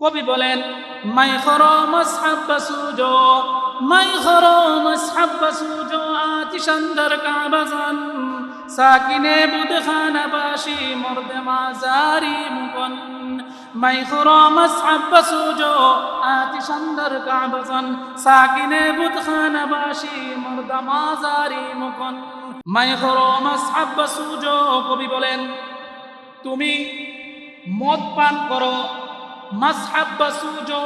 কবি বলেন, মাই খরো মসহাব বসুজো মাই খরো মসহাব বসুজো আতিশান্দার কাবাজান সাকিনে বুদখানা বাসি মর্দে মাজারি মুকন মাই মসহাব বসুজো আতিশান্দার কাবাজান সাকিনে বুদখানা বাসি মর্দে মাজারি মুকন মাই খরো মসহাব বসুজো কবি বলেন, তুমি মদ পান করো মাসহাব্বা সুজো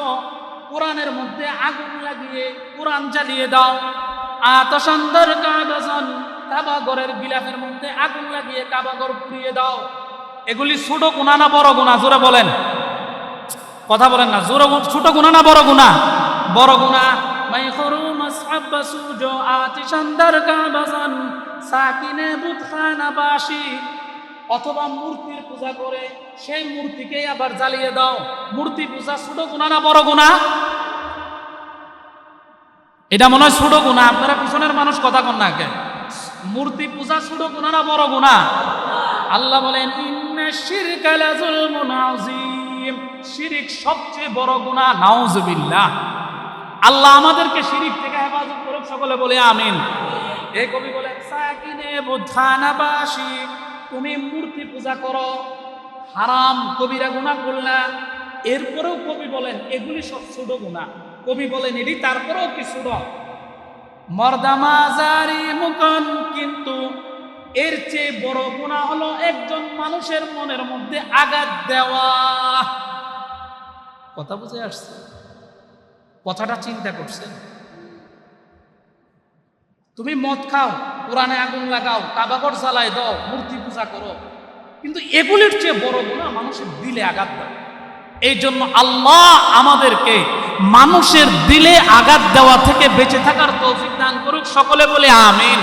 কোরআনের মধ্যে আগুন লাগিয়ে কোরআন জ্বালিয়ে দাও। আতসন্দর কাগজন কাবাগরের বিলাসের মধ্যে আগুন লাগিয়ে কাবাগর পুড়িয়ে দাও। এগুলি ছোট গুণা না বড় গুণা? জোরে বলেন। কথা বলেন না। জোরে ছোট গুণা না বড় গুণা? বড় গুণা। মাই খরু মাসহাব্বা সুজো আতিসন্দর কাগজন সাকিনে বুতখানা বাসি অথবা মূর্তির পূজা করে, সেই মূর্তিকে আবার জ্বালিয়ে দাও। মূর্তি পূজা ছোট গুণা না বড় গুণা? এটা মনে হয় ছোট গুণা। আপনারা পিছনের মানুষ কথা কন না কে মূর্তি পূজা ছোট গুণা না বড় গুণা? আল্লাহ বলেন শিরকা সবচেয়ে বড় গুণা, নাউজুবিল্লাহ। আল্লাহ আমাদেরকে শিরিক থেকে হেফাজত করুক, সকলে বলে আমিন। এই কবি বলেন, সাকিনে তুমি মূর্তি পূজা করো, হারাম কবিরা গুণা করলা, এরপরেও কবি বলেন, এগুলি সব ছোট গুণা কবি বলেন, এটি তারপরেও কি ছোট? মর্দামাজারি মুকন কিন্তু এর চেয়ে বড় গুণা হলো একজন মানুষের মনের মধ্যে আঘাত দেওয়া। কথা বুঝে আসছে? কথাটা চিন্তা করছেন? তুমি মদ খাও। কোরআনে আগুন লাগাও, কাবাগর চালায় দাও, মূর্তি পূজা করো। কিন্তু এগুলির চেয়ে বড় গুণা মানুষের দিলে আঘাত দেয়। এই জন্য আল্লাহ আমাদেরকে মানুষের দিলে আঘাত দেওয়া থেকে বেঁচে থাকার তৌফিক দান করুক। সকলে বলে আমিন।